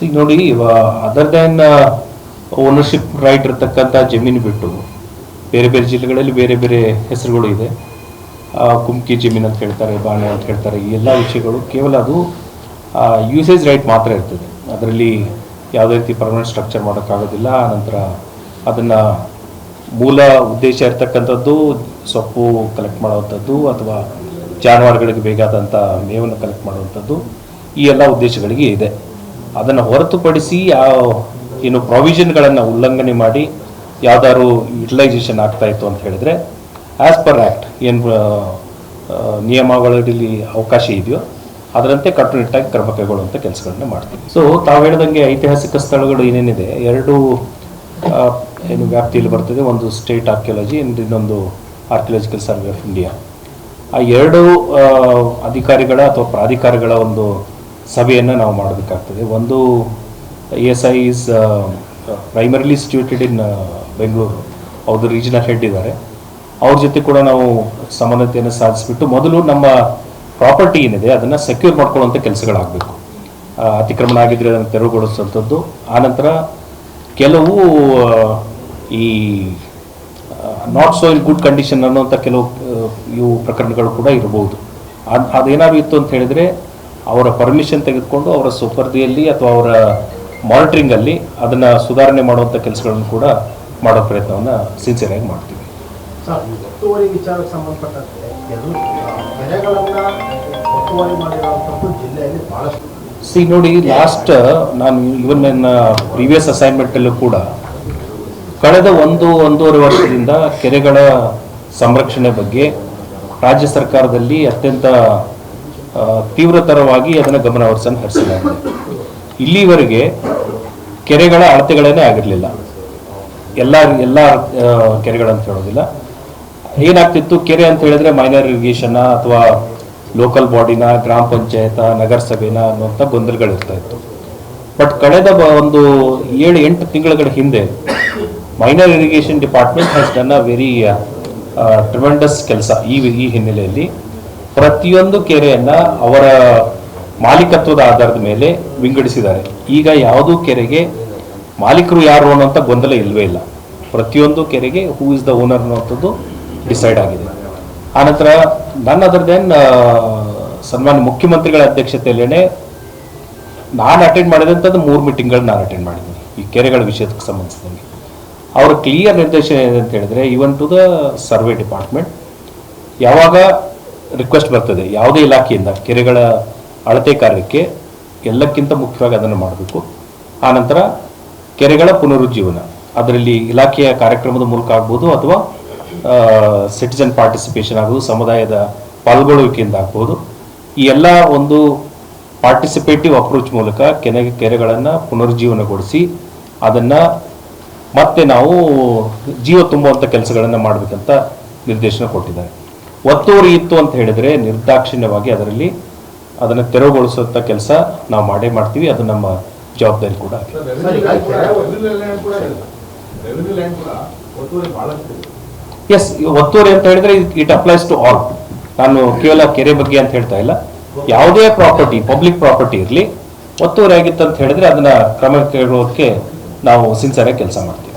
C ನೋಡಿ other then ownership right ಇರತಕ್ಕಂಥ ಜಮೀನು ಬಿಟ್ಟು ಬೇರೆ ಬೇರೆ ಜಿಲ್ಲೆಗಳಲ್ಲಿ ಬೇರೆ ಬೇರೆ ಹೆಸರುಗಳು ಇದೆ. ಕುಮ್ಕಿ ಜಮೀನು ಅಂತ ಹೇಳ್ತಾರೆ, ಬಾಣೆ ಅಂತ ಹೇಳ್ತಾರೆ, ಈ ಎಲ್ಲ ವಿಷಯಗಳು ಕೇವಲ ಅದು ಯೂಸೇಜ್ ರೈಟ್ ಮಾತ್ರ ಇರ್ತದೆ. ಅದರಲ್ಲಿ ಯಾವುದೇ ರೀತಿ ಪರ್ಮನೆಂಟ್ ಸ್ಟ್ರಕ್ಚರ್ ಮಾಡೋಕ್ಕಾಗೋದಿಲ್ಲ. ನಂತರ ಅದನ್ನು ಮೂಲ ಉದ್ದೇಶ ಇರ್ತಕ್ಕಂಥದ್ದು ಸೊಪ್ಪು ಕಲೆಕ್ಟ್ ಮಾಡುವಂಥದ್ದು ಅಥವಾ ಜಾನುವಾರುಗಳಿಗೆ ಬೇಕಾದಂಥ ಮೇವನ್ನು ಕಲೆಕ್ಟ್ ಮಾಡುವಂಥದ್ದು ಈ ಎಲ್ಲ ಉದ್ದೇಶಗಳಿಗೆ ಇದೆ. ಅದನ್ನು ಹೊರತುಪಡಿಸಿ ಯಾವ, ಏನು ಪ್ರಾವಿಷನ್ಗಳನ್ನು ಉಲ್ಲಂಘನೆ ಮಾಡಿ ಯಾವ್ದಾದ್ರು ಯುಟಿಲೈಸೇಷನ್ ಆಗ್ತಾ ಇತ್ತು ಅಂತ ಹೇಳಿದ್ರೆ ಆಸ್ ಪರ್ ಆ್ಯಕ್ಟ್ ಏನು ನಿಯಮಾವಳಿಯಲ್ಲಿ ಅವಕಾಶ ಇದೆಯೋ ಅದರಂತೆ ಕಟ್ಟುನಿಟ್ಟಾಗಿ ಕ್ರಮ ಕೈಗೊಳ್ಳುವಂಥ ಕೆಲಸಗಳನ್ನ ಮಾಡ್ತೀವಿ. ಸೊ ತಾವು ಹೇಳ್ದಂಗೆ ಐತಿಹಾಸಿಕ ಸ್ಥಳಗಳು ಏನೇನಿದೆ, ಎರಡು ಏನು ವ್ಯಾಪ್ತಿಯಲ್ಲಿ ಬರ್ತದೆ. ಒಂದು ಸ್ಟೇಟ್ ಆರ್ಕಿಯಾಲಜಿ ಇನ್ನೊಂದು ಆರ್ಕಿಯಾಲಜಿಕಲ್ ಸರ್ವೆ ಆಫ್ ಇಂಡಿಯಾ ಆ ಎರಡು ಅಧಿಕಾರಿಗಳ ಅಥವಾ ಪ್ರಾಧಿಕಾರಗಳ ಒಂದು ಸಭೆಯನ್ನು ನಾವು ಮಾಡಬೇಕಾಗ್ತದೆ. ಒಂದು E S I is primarily situated in Bengaluru ಅವ್ರದ್ದು ರೀಜನಲ್ ಹೆಡ್ ಇದ್ದಾರೆ. ಅವ್ರ ಜೊತೆ ಕೂಡ ನಾವು ಸಮಾನತೆಯನ್ನು ಸಾಧಿಸಿಬಿಟ್ಟು ಮೊದಲು ನಮ್ಮ ಪ್ರಾಪರ್ಟಿ ಏನಿದೆ ಅದನ್ನು ಸೆಕ್ಯೂರ್ ಮಾಡ್ಕೊಳ್ಳುವಂಥ ಕೆಲಸಗಳಾಗಬೇಕು. ಅತಿಕ್ರಮಣ ಆಗಿದ್ರೆ ಅದನ್ನು ತೆರವುಗೊಳಿಸುವಂಥದ್ದು. ಆನಂತರ ಕೆಲವು ಈ not so in good condition ಅನ್ನುವಂಥ ಕೆಲವು ಇವು ಪ್ರಕರಣಗಳು ಕೂಡ ಇರಬಹುದು. ಅದು, ಅದೇನಾದ್ರು ಇತ್ತು ಅಂತ ಹೇಳಿದ್ರೆ ಅವರ ಪರ್ಮಿಷನ್ ತೆಗೆದುಕೊಂಡು ಅವರ ಸುಪರ್ದಿಯಲ್ಲಿ ಅಥವಾ ಅವರ ಮಾನಿಟರಿಂಗಲ್ಲಿ ಅದನ್ನು ಸುಧಾರಣೆ ಮಾಡುವಂಥ ಕೆಲಸಗಳನ್ನು ಕೂಡ ಮಾಡೋ ಪ್ರಯತ್ನವನ್ನು ಸಿನ್ಸಿಯರ್ ಆಗಿ ಮಾಡ್ತೀವಿ. ಸರ್ ಈ ಒತ್ತುವರಿ ವಿಚಾರಕ್ಕೆ ಸಂಬಂಧಪಟ್ಟಂತೆ ಕೆಲವು ಬೆಳೆಗಳನ್ನ ಒತ್ತುವರಿ ಮಾಡಿರುವಂಥದ್ದು ಜಿಲ್ಲೆಯಲ್ಲಿ ಬಹಳಷ್ಟು. ಸಿ ನೋಡಿ ಲಾಸ್ಟ್ ನಾನು ಇವನ್ ನನ್ನ ಪ್ರೀವಿಯಸ್ ಅಸೈನ್ಮೆಂಟಲ್ಲೂ ಕೂಡ ಕಳೆದ ಒಂದು ಒಂದೂವರೆ ವರ್ಷದಿಂದ ಕೆರೆಗಳ ಸಂರಕ್ಷಣೆ ಬಗ್ಗೆ ರಾಜ್ಯ ಸರ್ಕಾರದಲ್ಲಿ ಅತ್ಯಂತ ತೀವ್ರತರವಾಗಿ ಅದನ್ನು ಗಮನ ಹರಿಸನ್ನು ಹರಿಸಲಾಗಿದೆ ಇಲ್ಲಿವರೆಗೆ ಕೆರೆಗಳ ಅಳತೆಗಳೇನೇ ಆಗಿರಲಿಲ್ಲ. ಎಲ್ಲ ಎಲ್ಲ ಕೆರೆಗಳಂತ ಹೇಳೋದಿಲ್ಲ. ಏನಾಗ್ತಿತ್ತು? ಕೆರೆ ಅಂತ ಹೇಳಿದ್ರೆ ಮೈನರ್ ಇರಿಗೇಷನ್ ಅಥವಾ ಲೋಕಲ್ ಬಾಡಿನ ಗ್ರಾಮ ಪಂಚಾಯತ, ನಗರಸಭೆನ ಅನ್ನುವಂಥ ಗೊಂದಲಗಳಿರ್ತಾ ಇತ್ತು. ಬಟ್ ಕಳೆದ ಒಂದು ಏಳು, ಎಂಟು ತಿಂಗಳ ಹಿಂದೆ minor irrigation department has done a very tremendous ಕೆಲಸ ಈ ಈ ಹಿನ್ನೆಲೆಯಲ್ಲಿ. ಪ್ರತಿಯೊಂದು ಕೆರೆಯನ್ನ ಅವರ ಮಾಲೀಕತ್ವದ ಆಧಾರದ ಮೇಲೆ ವಿಂಗಡಿಸಿದ್ದಾರೆ. ಈಗ ಯಾವುದೂ ಕೆರೆಗೆ ಮಾಲೀಕರು ಯಾರು ಅನ್ನೋಂಥ ಗೊಂದಲ ಇಲ್ಲವೇ ಇಲ್ಲ. ಪ್ರತಿಯೊಂದು ಕೆರೆಗೆ ಹೂ ಇಸ್ ದ ಓನರ್ ಅನ್ನೋಂಥದ್ದು ಡಿಸೈಡ್ ಆಗಿದೆ. ಆನಂತರ ನನ್ನ ಅದರ್ ದೆನ್ ಸನ್ಮಾನ್ಯ ಮುಖ್ಯಮಂತ್ರಿಗಳ ಅಧ್ಯಕ್ಷತೆಯಲ್ಲೇನೆ ನಾನು ಅಟೆಂಡ್ ಮಾಡಿದಂಥದ್ದು ಮೂರು ಮೀಟಿಂಗ್ಗಳು ನಾನು ಅಟೆಂಡ್ ಮಾಡಿದ್ದೀನಿ, ಈ ಕೆರೆಗಳ ವಿಷಯಕ್ಕೆ ಸಂಬಂಧಿಸಿದಂಗೆ. ಅವರ ಕ್ಲಿಯರ್ ನಿರ್ದೇಶನ ಏನಿದೆ ಅಂತ ಹೇಳಿದ್ರೆ even to the survey department ಯಾವಾಗ ರಿಕ್ವೆಸ್ಟ್ ಬರ್ತದೆ. ಯಾವುದೇ ಇಲಾಖೆಯಿಂದ ಕೆರೆಗಳ ಅಳತೆ ಕಾರ್ಯಕ್ಕೆ ಎಲ್ಲಕ್ಕಿಂತ ಮುಖ್ಯವಾಗಿ ಅದನ್ನು ಮಾಡಬೇಕು. ಆನಂತರ ಕೆರೆಗಳ ಪುನರುಜ್ಜೀವನ. ಅದರಲ್ಲಿ ಇಲಾಖೆಯ ಕಾರ್ಯಕ್ರಮದ ಮೂಲಕ ಆಗ್ಬೋದು ಅಥವಾ ಸಿಟಿಜನ್ ಪಾರ್ಟಿಸಿಪೇಷನ್ ಆಗ್ಬೋದು, ಸಮುದಾಯದ ಪಾಲ್ಗೊಳ್ಳುವಿಕೆಯಿಂದ ಆಗ್ಬೋದು. ಈ ಎಲ್ಲ ಒಂದು ಪಾರ್ಟಿಸಿಪೇಟಿವ್ ಅಪ್ರೋಚ್ ಮೂಲಕ ಕೆನೆ, ಕೆರೆಗಳನ್ನು ಪುನರುಜ್ಜೀವನಗೊಳಿಸಿ ಅದನ್ನು ಮತ್ತೆ ನಾವು ಜೀವ ತುಂಬುವಂಥ ಕೆಲಸಗಳನ್ನು ಮಾಡಬೇಕಂತ ನಿರ್ದೇಶನ ಕೊಟ್ಟಿದ್ದಾರೆ. ಒತ್ತುವರಿ ಇತ್ತು ಅಂತ ಹೇಳಿದ್ರೆ ನಿರ್ದಾಕ್ಷಿಣ್ಯವಾಗಿ ಅದರಲ್ಲಿ ಅದನ್ನು ತೆರವುಗೊಳಿಸುವಂಥ ಕೆಲಸ ನಾವು ಮಾಡೇ ಮಾಡ್ತೀವಿ ಅದು ನಮ್ಮ ಜವಾಬ್ದಾರಿ ಕೂಡ ಎಸ್ ಒತ್ತುವರಿ ಅಂತ ಹೇಳಿದ್ರೆ ಇಟ್ ಅಪ್ಲೈಸ್ ಟು ಆಲ್ ನಾನು ಕೇವಲ ಕೆರೆ ಬಗ್ಗೆ ಅಂತ ಹೇಳ್ತಾ ಇಲ್ಲ. ಯಾವುದೇ ಪ್ರಾಪರ್ಟಿ ಪಬ್ಲಿಕ್ ಪ್ರಾಪರ್ಟಿ ಇರಲಿ ಒತ್ತುವರಿ ಆಗಿತ್ತು ಅಂತ ಹೇಳಿದ್ರೆ ಅದನ್ನ ಕ್ರಮ ಕೈಗೊಳ್ಳೋಕೆ ನಾವು ಸಿನ್ಸರಾಗಿ ಕೆಲಸ ಮಾಡ್ತೀವಿ.